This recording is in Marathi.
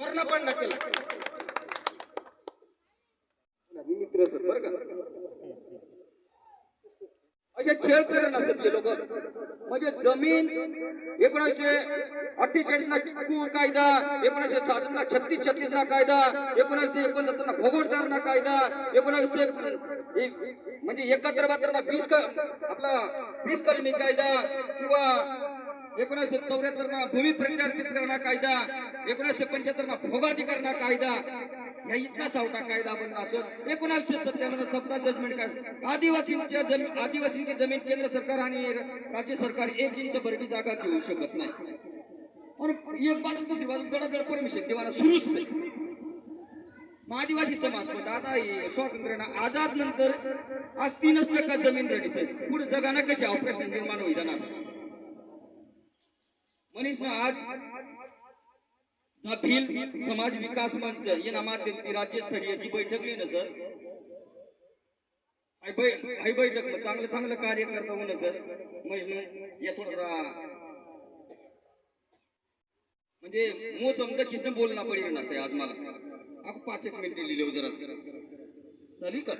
पूर्ण पण न मी मित्र बरं का? असे खेळ करत असत ते लोक. म्हणजे जमीन एकोणीसशे अठ्ठेचाळीस ला कायदा एकोणीसशे सहासष्ट ला छत्तीस छत्तीस ना कायदा एकोणीसशे एकोणसत्तर ना भोगोडदार ना कायदा एकोणीसशे एक- म्हणजे एकाहत्तर बहात्तर ना वीस आपला वीस कलमी कायदा किंवा एकोणीसशे चौऱ्याहत्तर ला भूमी प्रत्यार्थित कायदा एकोणीसशे पंच्याहत्तर ला भोगाधिकरणा कायदा या इतका सावटा कायदा बनला असून एकोणीसशे सत्त्याण्णव सप्ताह जजमेंट कायदा. आदिवासींच्या जमीन आदिवासींची जमीन केंद्र सरकार आणि राज्य सरकार एक इंच भरती जागा घेऊ शकत नाही. और एक बाजू दुसरी बाजू गडागड परमिशन देवाला सुरूच मग आदिवासी समाज पण आता स्वातंत्र्यानं आझाद नंतर आज तीनच टक्का जमीन रेडीच आहे? पुढे जगाना कशा ऑपरेशन निर्माण होईल? जाणार मनीष ना आज जा समाज विकास मंच या राज्य स्तरीय जी बैठक आहे ना सर आई बैठक मग चांगलं चांगलं कार्य करता हो ना सर. मजनू या थोडासा म्हणजे मो समजा किसने बोलना पडेल ना सर आज मला. आपण पाच एक मिनिटं लिहिले हो जरा. चालेल का?